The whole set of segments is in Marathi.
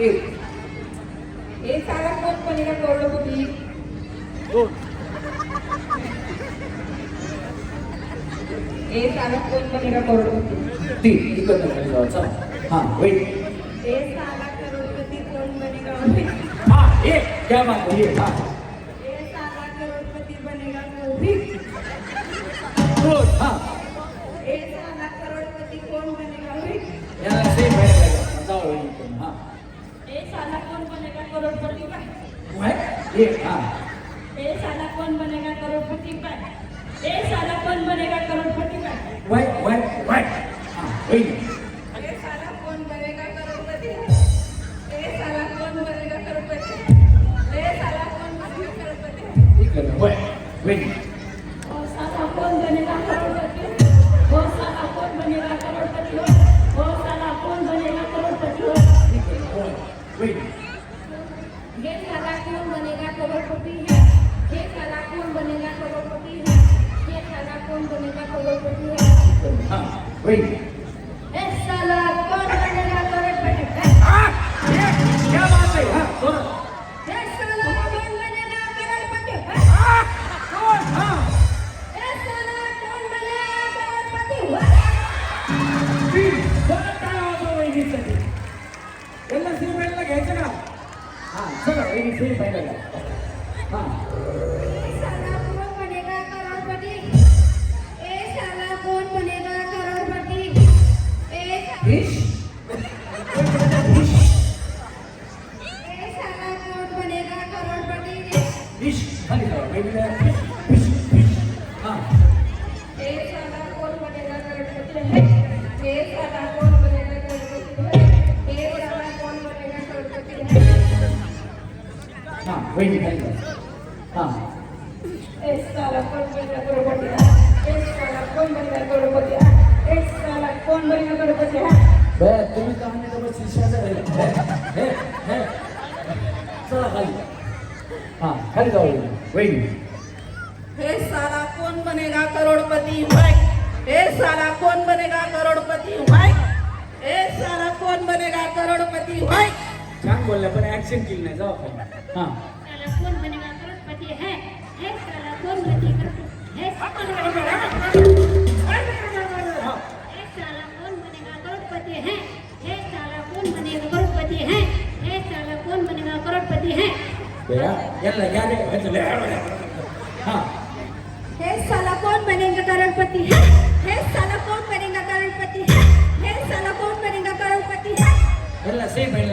एक साला कौन बनेगा करोड़पति ये साला कौन बनेगा करोड़पति तीन. इकडनं खाली जाऊ चला. हा वेट करोड़पति कौन बनेगा हा एक. क्या बात है हा. एक हा. ये साला कौन बनेगा करोड़पति का ये साला कौन बनेगा करोड़पति का वाई वाई वाई हा वहिनी ये साला कौन बनेगा करोड़पति? ये साला कौन बनेगा करोड़पति? ये साला कौन बनेगा करोड़पति? इकडनं वाई वहिनी और हा वहिनी खाली हा खाली जाऊ वहिनी. हे साला कौन बनेगा करोड़पति? भाई हे साला कौन बनेगा करोड़पति? भाई हे साला कौन बनेगा करोड़पति? भाई छान बोलल्या पण ऍक्शन केली नाही जाऊ खाली हा. साला कौन बनेगा करोड़पति? है. है साला कौन बनेगा करोड़पति? है है साला कौन बनेगा करोड़पति? है. है साला बनेगा करोड़पति? है. है साला कौन बनेगा करोड़पति? है. आहे. हा हे साला कौन बनेगा करोड़पति है साला कौन बनेगा करोड़पति है साला कौन बनेगा करोड़पति है याला सेम व्हायला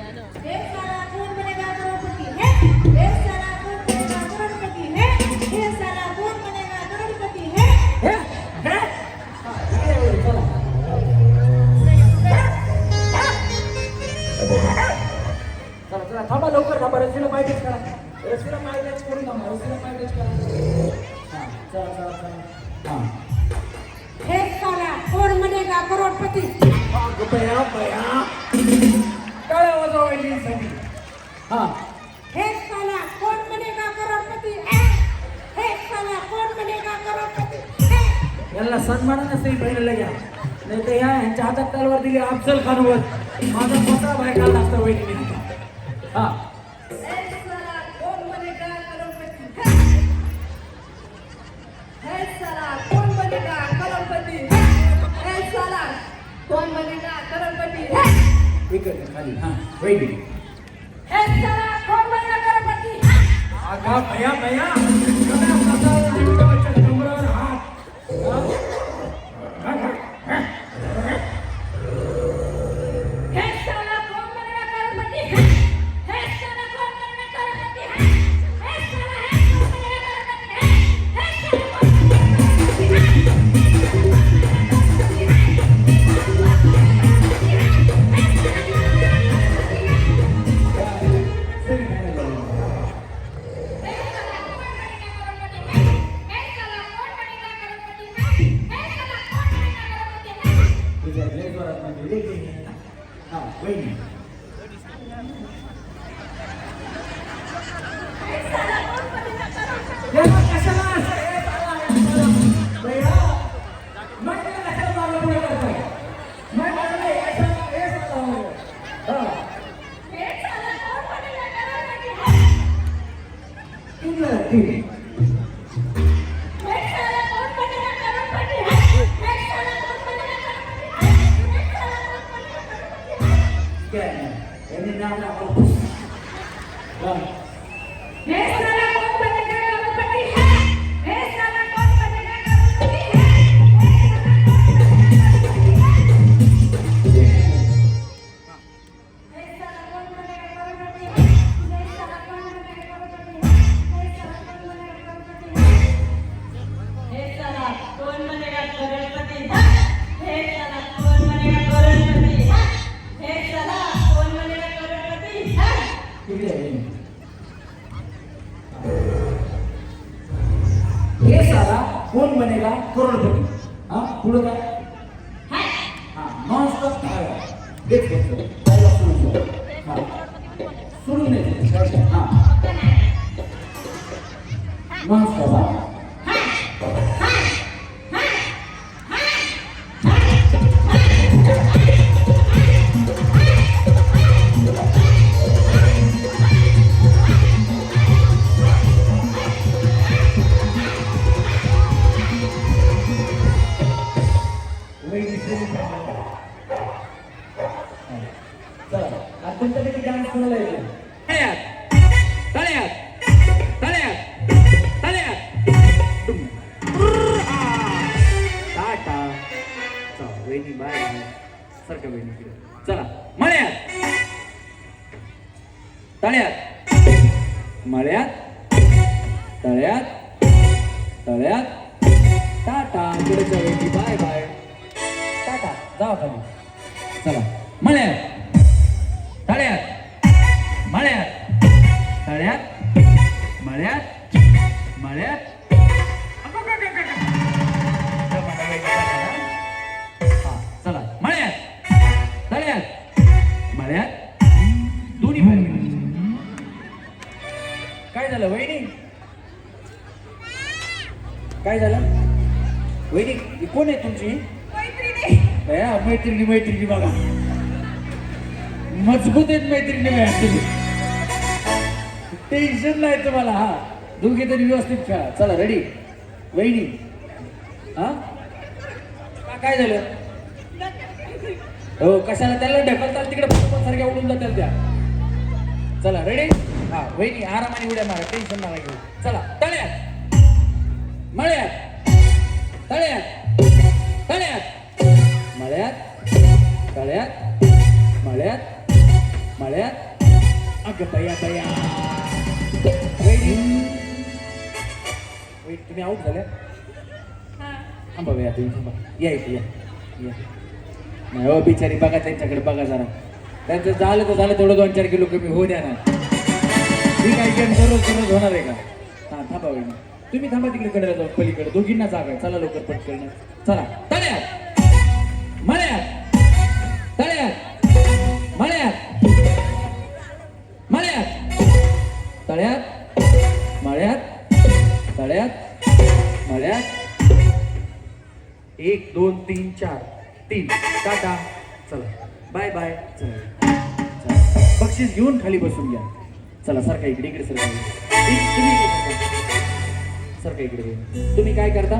मायलेज करा. रस्सीला मायलेज करून थांबा रस्सीला मायलेज करा. हा चला चला चला हा. हे साला करोड़पति? हा बया बया. काय हा हे. साला बनेगा करोड़पति? है साला कौन बनेगा करोड़पति? है यांना सन्मानानं सही पहिलं घ्या. नाही तर ह्या ह्यांच्या हातात तलवार दिली अफजल खानवर. माझा मोठा भाई काढला असता वहिनी. हे. इकडे खाली हा वहिनी हे साला कोण बनेगा करोडपती आगा भैया भैया। Look. मळ्यात तळ्यात तळ्यात. टाटा पुढच्या वेळी बाय बाय. टाटा जावा खाली. चला. मळ्यात तळ्यात मळ्यात तळ्यात मळ्यात मळ्यात. अगं, चला. मळ्यात तळ्यात मळ्यात. झालं वहिनी? काय झालं? वहिनी कोण आहे तुमची? मैत्रिणी. मैत्रिणी बघा. मजबूत आहेत मैत्रिणी तुम्ही टेन्शन नाही तुम्हाला हा. दोघे तरी व्यवस्थित खेळा. चला रेडी वहिनी हा? काय झालं? हो कशाला त्याला ढकलताल तिकडे सारख्या उडून जातील त्या. चला रेडी हा वहिनी आरामाने उड्या मारा टेन्शन मारा घेऊ. चला तळ्यात. मळ्यात. तळ्यात. तळ्यात. मळ्यात. तळ्यात. मळ्यात. मळ्यात. अगं बया बया. वहिनी. तुम्ही आऊट झाल्या? थांबा बया तुम्ही थांबा. या इथे या. या. नाही हो बिचारी बघा त्यांच्याकडे बघा जरा. त्यांचं झालं तर झालं तेवढं दोन चार किलो कमी होऊ द्या ना. ही काही गेम दररोज दररोज होणार आहे का? हा थांबा वेळ तुम्ही थांबा तिकडे कडे जाऊ पलीकडे. दोघींना जागा आहे. चला लवकर पटकन चला. तळ्यात. मळ्यात. तळ्यात. मळ्यात. मळ्यात. तळ्यात. मळ्यात. तळ्यात. मळ्यात. एक दोन तीन चार. तीन. टाटा. चला. Bye bye. चला. बक्षीस घेऊन खाली बसून घ्या. चला सारखा इकडे इकडे सरका इ- तुम्ही. सारखा इकडे. तुम्ही काय करता?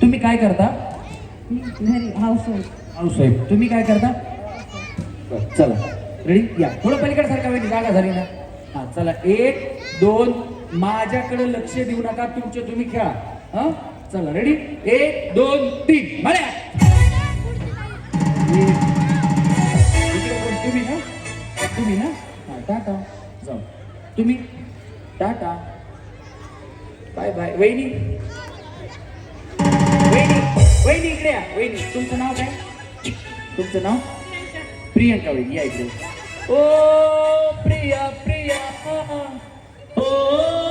तुम्ही काय करता? हाऊसवाईफ तुम्ही काय करता? चला. रेडी या. थोडं पलीकडे सारखा वेळ जागा झाली ना. हा चला. एक दोन माझ्याकडे लक्ष देऊ नका. तुमचे तुम्ही खेळा. हा? चला रेडी एक दोन तीन. म्हणा टाटा. जाऊ. तुम्ही टाटा. Bye bye. वहिनी. वहिनी. वहिनी इकडे या. वहिनी तुमचं नाव काय? तुमचं नाव? प्रियंका वहिनी या इकडे. ओ प्रिया प्रिया. ओ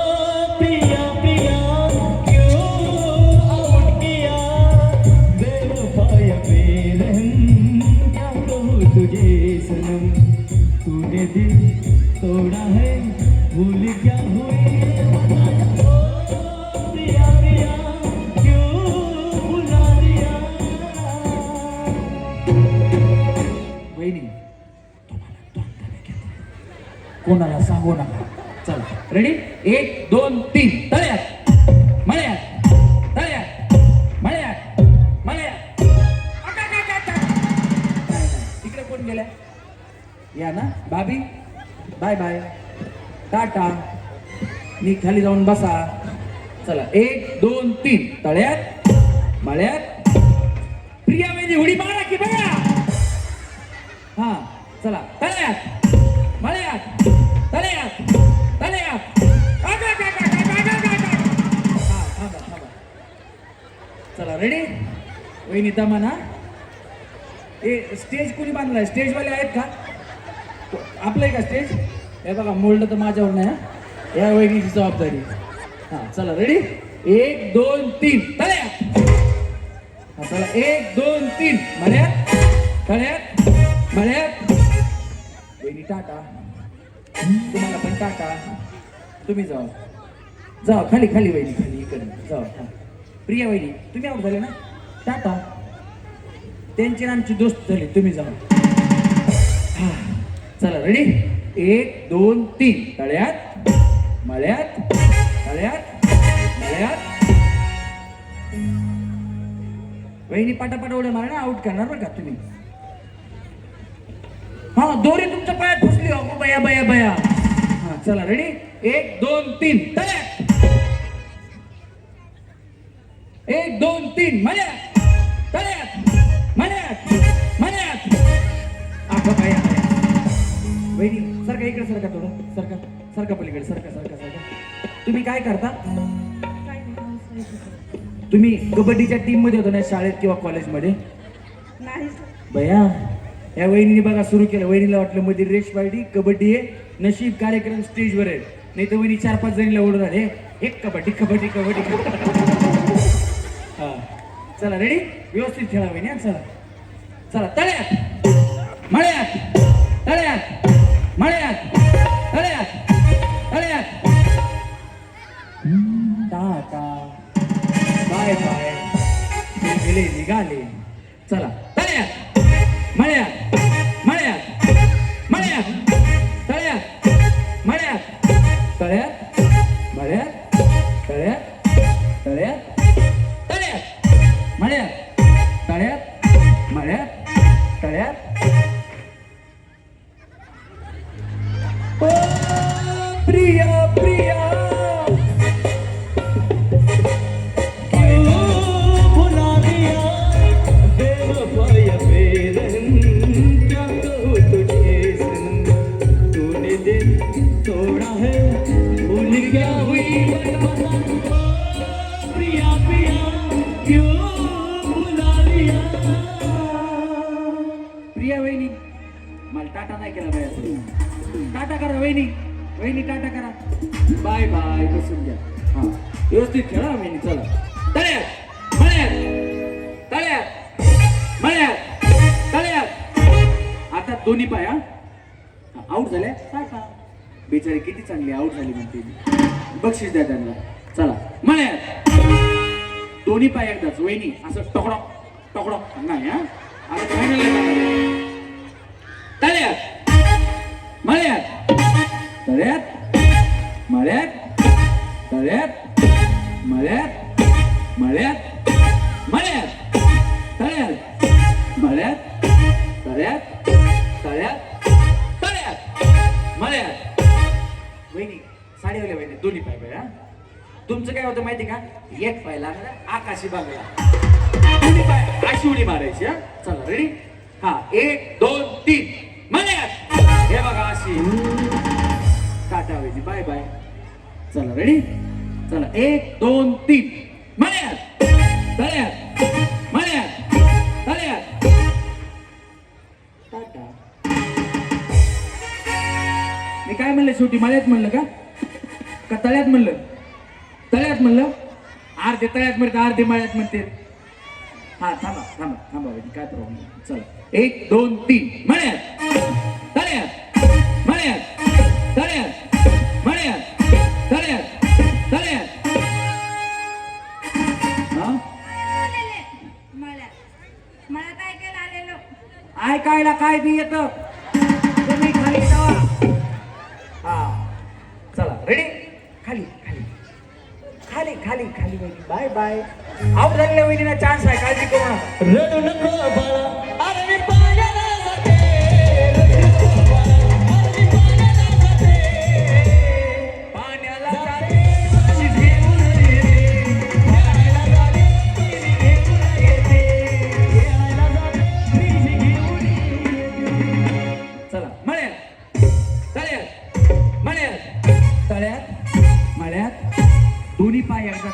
बाय बाय. टाटा. मी खाली जाऊन बसा. चला एक दोन तीन. तळ्यात मळ्यात. प्रिया म्हणजे उडी मारा की बघा हा चला तळ्यात मळ्यात तळ्यात तळ्यात. चला रेडी वहिनी म्हणा ए स्टेज कुणी बांधलाय? स्टेजवाले आहेत का? आपलं आहे का स्टेज हे बघा मोल्ड तर माझ्यावर नाही या वहिनीची जबाबदारी. हा चला रेडी एक दोन तीन. तळ्यात. हा, चला एक दोन तीन. मळ्यात. तळ्यात. मळ्यात. वहिनी टाटा तुम्हाला पण टाटा तुम्ही जाओ जाओ खाली खाली वहिनी खाली इकडे जाओ प्रिया वहिनी तुम्ही आऊट झाले ना? टाटा त्यांची आमची दोस्त झाली तुम्ही जाओ हा. चला रेडी एक दोन तीन. तळ्यात मळ्यात तळ्यात मळ्यात. वहिनी पाटापाट उड्या मारणार ना आउट करणार बरं का तुम्ही? हा दोरी तुमच्या पायात फुसली हो बया बया बया. हा चला रेडी एक दोन तीन. तळ्यात. एक दोन तीन. मळ्यात. तळ्यात. मळ्यात. मळ्यात. अगं बया. वहिनी सरका इकडे सरका थोडं सरका सरका पलीकडे सरका सरका सरका. तुम्ही काय करता? तुम्ही कबड्डीच्या टीममध्ये होता ना शाळेत किंवा कॉलेजमध्ये नाही. बया या वहिनीने बघा सुरू केलं. वहिनीला वाटलं मध्ये रेस पार्टी कबड्डी आहे नशीब कार्यक्रम स्टेजवर आहे. नाही तर वहिनी चार पाच जणीला ओढून आले. एक कबड्डी कबड्डी कबड्डी हा. चला रेडी व्यवस्थित खेळा वहिनी चला. चला तळ्यात. मळ्यात. तळ्यात. मळ्यात तळ्यात तळ्यात टाटा बाय बाय गेले निघाले चला तळ्यात मळ्यात मळ्यात मळ्यात तळ्यात मळ्यात तळ्यात मळ्यात तळ्यात तळ्यात तळ्यात नाही केला बाया टाटा करा वहिनी. वहिनी टाटा करा. बाय बाय बसून घ्या. हा. व्यवस्थित खेळा वहिनी चला. तळ्यात मळ्यात तळ्यात मळ्यात तळ्यात. आता दोन्ही पाय आऊट झाल्या? टाटा बेचारी किती चांगली आऊट झाली म्हणते. बक्षीस द्या त्यांना. चला. मळ्यात. दोन्ही पाय एकदाच वहिनी. असं टकडॉक टकडॉक नाही हा. आता फायनल तळ्यात मळ्यात तळ्यात मळ्यात मळ्यात मळ्यात तळ्यात मळ्यात तळ्यात तळ्यात तळ्यात मळ्यात वहिनी साडीवाल्या वहिनी दोन्ही पाय पाय हा तुमचं काय होतं माहिती का एक पाय लागला आकाशी बागला दोन्ही पाय अशी उडी मारायची हा चला रेडी हा एक दोन तीन मळ्यात हे बघा अशी टाटा बाय बाय चला रेडी चला एक दोन तीन. मळ्यात! तळ्यात मळ्यात! तळ्यात टाटा. मी काय म्हणलं शेवटी मळ्यात म्हणलं का? का तळ्यात म्हणलं? तळ्यात म्हणलं? अर्धे तळ्यात म्हणते अर्धे मळ्यात म्हणते. हा थांबा थांबा थांबा वहिनी, काय प्रॉब्लेम चला. एक दोन तीन. मळ्यात! तळ्यात मळ्यात! तळ्यात ऐकायला काय बी येत? तुम्ही खाली जावा हा. चला रेडी खाली खाली. खाली खाली खाली बाय बाय आऊट झालेल्या वहिनीला चान्स आहे काळजी करू. नका रडू नको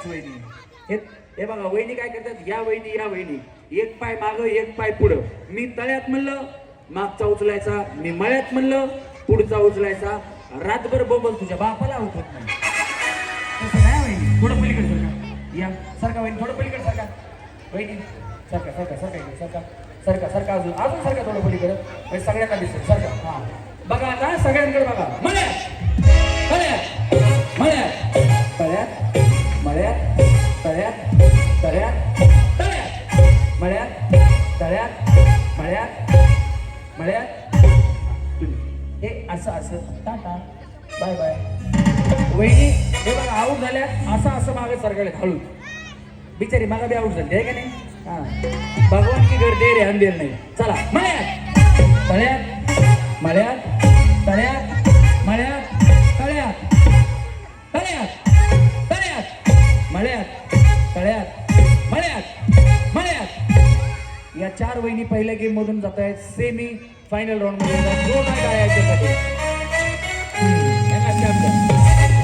वहिनी. हे हे बघा वहिनी काय करतात? या वहिनी या वहिनी. एक पाय माग एक पाय पुढं. मी तळ्यात म्हणलं मागचा उचलायचा. मी मळ्यात म्हणलं पुढचा उचलायचा. रातभर बोबल तुझ्या बापाला होत नाही. तसं नाही वहिनी. थोडं पलीकडे सरका. या. सरका वहिनी थोडं पलीकडे सरका. वहिनी सरका सरका सरका इकडे, सरका. सरका सरका अजून अजून सरका थोडं पलीकडे. म्हणजे सगळ्यांना दिसत सरका. हा. बघा आता सगळ्यांकडे बघा. मळ्यात. तळ्यात मळ्यात. मळ्यात तळ्यात तळ्यात तळ्यात मळ्यात तळ्यात मळ्यात मळ्यात. हे असं असं. टाटा. Bye bye. वहिनी हे बघा आऊट झाल्या असं असं मागे सरकारले हळू बिचारी मागा बी आऊट झाली आहे का नाही? हा. भगवान की गर्दी दे रे अंधेर नाही. चला मळ्यात. तळ्यात मळ्यात. मळ्यात तळ्यात मळ्यात मळ्यात. या चार वहिनी पहिल्या गेम मधून जात आहेत. सेमी फायनल राऊंडमध्ये दोन.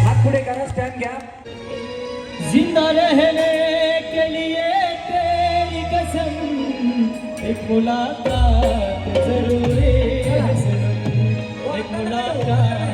हात पुढे करा स्टँड घ्या. जिंदा रहने के लिए तेरी कसम एक मुलाकात जरूरी है। एक मुलाकात